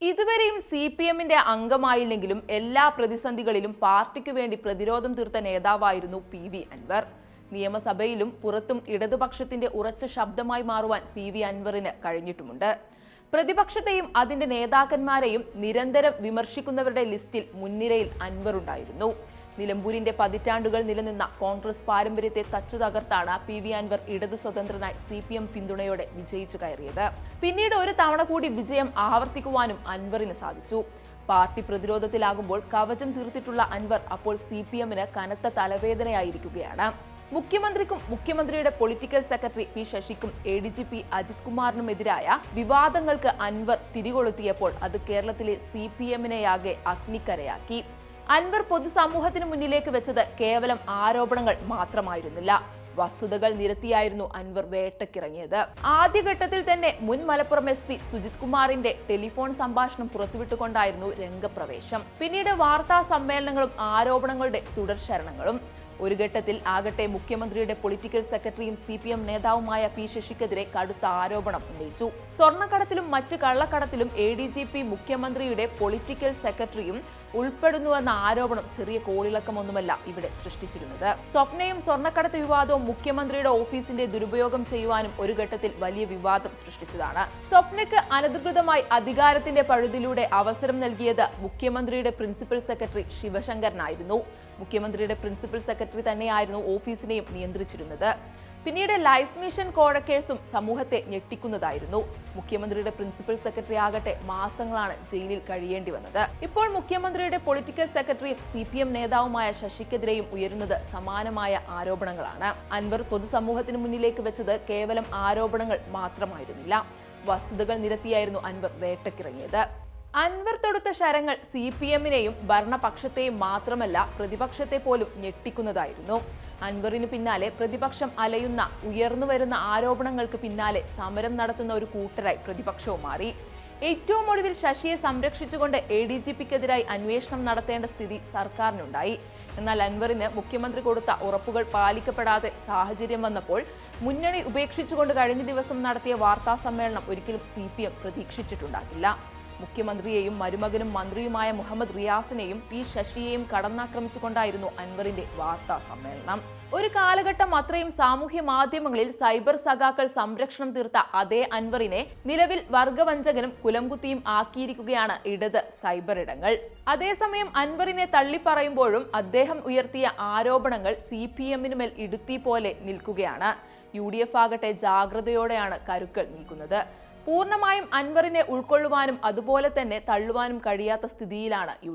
ഇതുവരെയും C P എമ്മിന്റെ അംഗമായില്ലെങ്കിലും എല്ലാ പ്രതിസന്ധികളിലും പാർട്ടിക്ക് വേണ്ടി പ്രതിരോധം തീർത്ത നേതാവായിരുന്നു പി വി അൻവർ. നിയമസഭയിലും പുറത്തും ഇടതുപക്ഷത്തിന്റെ ഉറച്ച ശബ്ദമായി മാറുവാൻ പി വി അൻവറിന് കഴിഞ്ഞിട്ടുമുണ്ട്. പ്രതിപക്ഷത്തെയും അതിന്റെ നേതാക്കന്മാരെയും നിരന്തരം വിമർശിക്കുന്നവരുടെ ലിസ്റ്റിൽ മുൻനിരയിൽ അൻവർ ഉണ്ടായിരുന്നു. നിലമ്പൂരിന്റെ പതിറ്റാണ്ടുകൾ നിലനിന്ന കോൺഗ്രസ് പാരമ്പര്യത്തെ തച്ചു തകർത്താണ് പി വി അൻവർ ഇടത് സ്വതന്ത്രനായി സി പി എം പിന്തുണയോടെ വിജയിച്ചു കയറിയത്. പിന്നീട് ഒരു തവണ കൂടി വിജയം ആവർത്തിക്കുവാനും അൻവറിന് സാധിച്ചു. പാർട്ടി പ്രതിരോധത്തിലാകുമ്പോൾ കവചം തീർത്തിട്ടുള്ള അൻവർ അപ്പോൾ സി പി എമ്മിന് കനത്ത തലവേദനയായിരിക്കുകയാണ്. മുഖ്യമന്ത്രിക്കും മുഖ്യമന്ത്രിയുടെ political secretary P ശശിക്കും A D G P Ajith കുമാറിനുമെതിരായ വിവാദങ്ങൾക്ക് അൻവർ തിരികൊളുത്തിയപ്പോൾ അത് കേരളത്തിലെ സി പി എമ്മിനെയാകെ അഗ്നിക്കരയാക്കി. അൻവർ പൊതുസമൂഹത്തിന് മുന്നിലേക്ക് വെച്ചത് കേവലം ആരോപണങ്ങൾ മാത്രമായിരുന്നില്ല. വസ്തുതകൾ നിരത്തിയായിരുന്നു അൻവർ വേട്ടക്കിറങ്ങിയത്. ആദ്യഘട്ടത്തിൽ തന്നെ മുൻ മലപ്പുറം എസ് പി സുജിത് കുമാറിന്റെ ടെലിഫോൺ സംഭാഷണം പുറത്തുവിട്ടുകൊണ്ടായിരുന്നു രംഗപ്രവേശം. പിന്നീട് വാർത്താ സമ്മേളനങ്ങളും ആരോപണങ്ങളുടെ തുടർശരണങ്ങളും ഒരു ഘട്ടത്തിൽ ആകട്ടെ മുഖ്യമന്ത്രിയുടെ പൊളിറ്റിക്കൽ സെക്രട്ടറിയും സി പി എം നേതാവുമായ പി ശശിക്കെതിരെ കടുത്ത ആരോപണം ഉന്നയിച്ചു. സ്വർണക്കടത്തിലും മറ്റ് കള്ളക്കടത്തിലും എ ഡി ജി പി മുഖ്യമന്ത്രിയുടെ പൊളിറ്റിക്കൽ സെക്രട്ടറിയും ഉൾപ്പെടുന്നുവെന്ന ആരോപണം ചെറിയ കോളിളക്കമൊന്നുമല്ല ഇവിടെ സൃഷ്ടിച്ചിരുന്നത്. സ്വപ്നയും സ്വർണക്കടത്ത് വിവാദവും മുഖ്യമന്ത്രിയുടെ ഓഫീസിന്റെ ദുരുപയോഗം ചെയ്യുവാനും ഒരു ഘട്ടത്തിൽ വലിയ വിവാദം സൃഷ്ടിച്ചതാണ്. സ്വപ്നയ്ക്ക് അനധികൃതമായി അധികാരത്തിന്റെ പഴുതിലൂടെ അവസരം നൽകിയത് മുഖ്യമന്ത്രിയുടെ പ്രിൻസിപ്പൽ സെക്രട്ടറി ശിവശങ്കരനായിരുന്നു. മുഖ്യമന്ത്രിയുടെ പ്രിൻസിപ്പൽ സെക്രട്ടറി തന്നെയായിരുന്നു ഓഫീസിനെയും നിയന്ത്രിച്ചിരുന്നത്. പിന്നീട് ലൈഫ് മിഷൻ കോഴക്കേഴ്സും സമൂഹത്തെ ഞെട്ടിക്കുന്നതായിരുന്നു. മുഖ്യമന്ത്രിയുടെ പ്രിൻസിപ്പൽ സെക്രട്ടറി ആകട്ടെ മാസങ്ങളാണ് ജയിലിൽ കഴിയേണ്ടി വന്നത്. ഇപ്പോൾ മുഖ്യമന്ത്രിയുടെ പൊളിറ്റിക്കൽ സെക്രട്ടറിയും സി പി എം നേതാവുമായ ശശിക്കെതിരെയും ഉയരുന്നത് സമാനമായ ആരോപണങ്ങളാണ്. അൻവർ പൊതുസമൂഹത്തിന് മുന്നിലേക്ക് വെച്ചത് കേവലം ആരോപണങ്ങൾ മാത്രമായിരുന്നില്ല. വസ്തുതകൾ നിരത്തിയായിരുന്നു അൻവർ വേട്ടക്കിറങ്ങിയത്. അൻവർ തൊടുത്ത ശരങ്ങൾ സി പി എമ്മിനെയും ഭരണപക്ഷത്തെയും മാത്രമല്ല പ്രതിപക്ഷത്തെ പോലും ഞെട്ടിക്കുന്നതായിരുന്നു. അൻവറിന് പിന്നാലെ പ്രതിപക്ഷം അലയുന്ന ഉയർന്നു വരുന്ന ആരോപണങ്ങൾക്ക് പിന്നാലെ സമരം നടത്തുന്ന ഒരു കൂട്ടരായി പ്രതിപക്ഷവും മാറി. ഏറ്റവും ഒടുവിൽ ശശിയെ സംരക്ഷിച്ചുകൊണ്ട് എ ഡി ജി പിക്കെതിരായി അന്വേഷണം നടത്തേണ്ട സ്ഥിതി സർക്കാരിനുണ്ടായി. എന്നാൽ അൻവറിന് മുഖ്യമന്ത്രി കൊടുത്ത ഉറപ്പുകൾ പാലിക്കപ്പെടാതെ സാഹചര്യം വന്നപ്പോൾ മുന്നണി ഉപേക്ഷിച്ചുകൊണ്ട് കഴിഞ്ഞ ദിവസം നടത്തിയ വാർത്താ സമ്മേളനം ഒരിക്കലും സി പി എം പ്രതീക്ഷിച്ചിട്ടുണ്ടാകില്ല. മുഖ്യമന്ത്രിയെയും മരുമകനും മന്ത്രിയുമായ മുഹമ്മദ് റിയാസിനെയും പി ശശിയെയും കടന്നാക്രമിച്ചുകൊണ്ടായിരുന്നു അൻവറിന്റെ വാർത്താ സമ്മേളനം. ഒരു കാലഘട്ടം അത്രയും സാമൂഹ്യ മാധ്യമങ്ങളിൽ സൈബർ സഖാക്കൾ സംരക്ഷണം തീർത്ത അതേ അൻവറിനെ നിലവിൽ വർഗവഞ്ചകനും കുലംകുത്തിയും ആക്കിയിരിക്കുകയാണ് ഇടത് സൈബർ ഇടങ്ങൾ. അതേസമയം അൻവറിനെ തള്ളിപ്പറയുമ്പോഴും അദ്ദേഹം ഉയർത്തിയ ആരോപണങ്ങൾ സി പി എമ്മിനുമേൽ ഇടുത്തി പോലെ നിൽക്കുകയാണ്. യു ഡി എഫ് ആകട്ടെ ജാഗ്രതയോടെയാണ് കരുക്കൾ നീക്കുന്നത്. പൂർണമായും അൻവറിനെ ഉൾക്കൊള്ളുവാനും അതുപോലെ തന്നെ തള്ളുവാനും കഴിയാത്ത സ്ഥിതിയിലാണ് യു